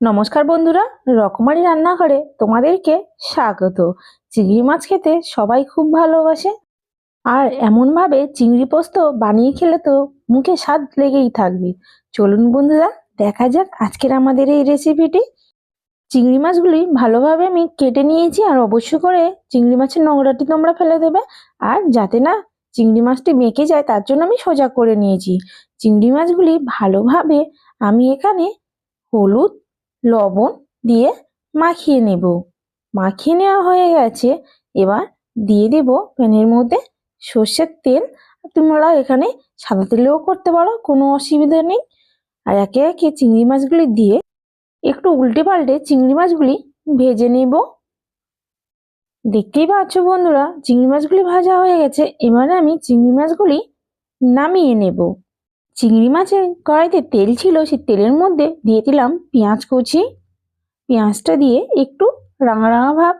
নমস্কার বন্ধুরা, রকমারি রান্নাঘরে তোমাদেরকে স্বাগত। চিংড়ি মাছ খেতে সবাই খুব ভালোবাসে। আর এমনভাবে চিংড়ি পোস্ত বানিয়ে খেলে তো মুখে স্বাদ লেগেই থাকবে। চলুন বন্ধুরা, দেখা যাক আজকের আমাদের এই রেসিপিটি চিংড়ি মাছগুলি ভালোভাবে আমি কেটে নিয়েছি আর অবশ্য করে চিংড়ি মাছের নোংরাটি তোমরা ফেলে দেবে। আর যাতে না চিংড়ি মাছটি মেখে যায়, তার জন্য আমি সোজা করে নিয়েছি। চিংড়ি মাছগুলি ভালোভাবে আমি এখানে হলুদ লবণ দিয়ে মাখিয়ে নেব। মাখিয়ে নেওয়া হয়ে গেছে। এবার দিয়ে দেব প্যানের মধ্যে সর্ষের তেল। তোমরা এখানে সাদা তেলেও করতে পারো, কোনো অসুবিধা নেই। আর একে একে চিংড়ি মাছগুলি দিয়ে একটু উল্টে পাল্টে চিংড়ি মাছগুলি ভেজে নেব। দেখতেই পাচ্ছ বন্ধুরা, চিংড়ি মাছগুলি ভাজা হয়ে গেছে। এবারে আমি চিংড়ি মাছগুলি নামিয়ে নেব। চিংড়ি মাছের কড়াইতে তেল ছিল, সেই তেলের মধ্যে দিয়ে দিলাম পেঁয়াজ কুচি। পেঁয়াজটা দিয়ে একটু রাঙা রাঙা ভাব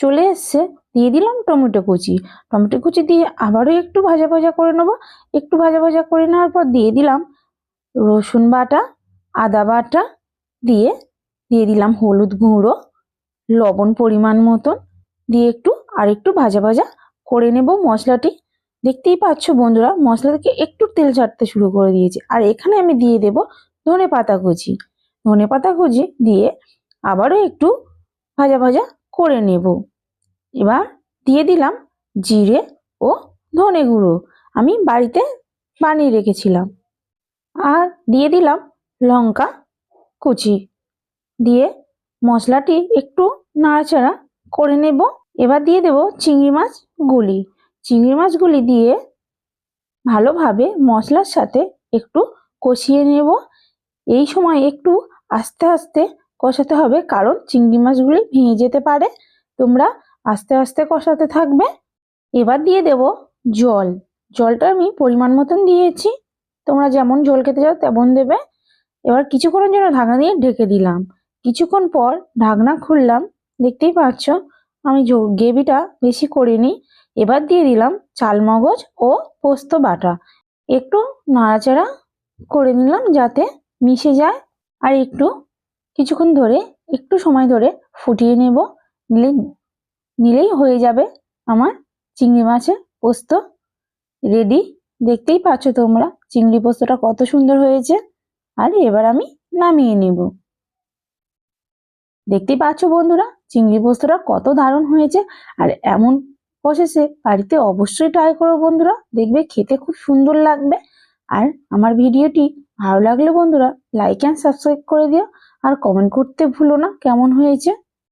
চলে এসছে, দিয়ে দিলাম টমেটো কুচি। টমেটো কুচি দিয়ে আবারও একটু ভাজা ভাজা করে নেব। একটু ভাজা ভাজা করে নেওয়ার পর দিয়ে দিলাম রসুন বাটা, আদা বাটা দিয়ে দিয়ে দিলাম হলুদ গুঁড়ো, লবণ পরিমাণ মতন। দিয়ে একটু আর একটু ভাজা ভাজা করে নেব মশলাটি। দেখতেই পাচ্ছ বন্ধুরা, মশলা থেকে একটু তেল ছাড়তে শুরু করে দিয়েছে। আর এখানে আমি দিয়ে দেব ধনে পাতা কুচি। ধনে পাতা কুচি দিয়ে আবারও একটু ভাজা ভাজা করে নেব। এবার দিয়ে দিলাম জিরে ও ধনে গুঁড়ো। আমি বাড়িতে বানিয়ে রেখেছিলাম। আর দিয়ে দিলাম লঙ্কা কুচি। দিয়ে মশলাটি একটু নাড়াচাড়া করে নেব। এবার দিয়ে দেব চিংড়ি মাছ গুলি। চিংড়ি মাছগুলি দিয়ে ভালোভাবে মশলার সাথে একটু কষিয়ে নেব। এই সময় একটু আস্তে আস্তে কষাতে হবে, কারণ চিংড়ি মাছগুলি ভেঙে যেতে পারে। তোমরা আস্তে আস্তে কষাতে থাকবে। এবার দিয়ে দেব জল। জলটা আমি পরিমাণ মতন দিয়েছি। তোমরা যেমন জল খেতে চাও তেমন দেবে। এবার কিছুক্ষণের জন্য ঢাকনা দিয়ে ঢেকে দিলাম। কিছুক্ষণ পর ঢাকনা খুললাম। দেখতেই পাচ্ছ, আমি গ্রেভিটা বেশি করিনি। এবার দিয়ে দিলাম চালমগজ ও পোস্ত বাটা। একটু নাড়াচাড়া করে নিলাম যাতে মিশে যায়। আর একটু কিছুক্ষণ ধরে, একটু সময় ধরে ফুটিয়ে নেব। নিলে, নিলেই হয়ে যাবে আমার চিংড়ি মাছের পোস্ত। রেডি? দেখতেই পাচ্ছ তোমরা চিংড়ি পোস্তটা কত সুন্দর হয়েছে। আর এবার আমি নামিয়ে নেব। দেখতেই পাচ্ছ বন্ধুরা, চিংড়ি পোস্তটা কত দারুণ হয়েছে। আর এমন প্রসেসে বাড়িতে অবশ্যই ট্রাই করো বন্ধুরা। দেখবে খেতে খুব সুন্দর লাগবে। আর আমার ভিডিওটি ভালো লাগলে বন্ধুরা লাইক অ্যান্ড সাবস্ক্রাইব করে দিও। আর কমেন্ট করতে ভুলো না, কেমন হয়েছে?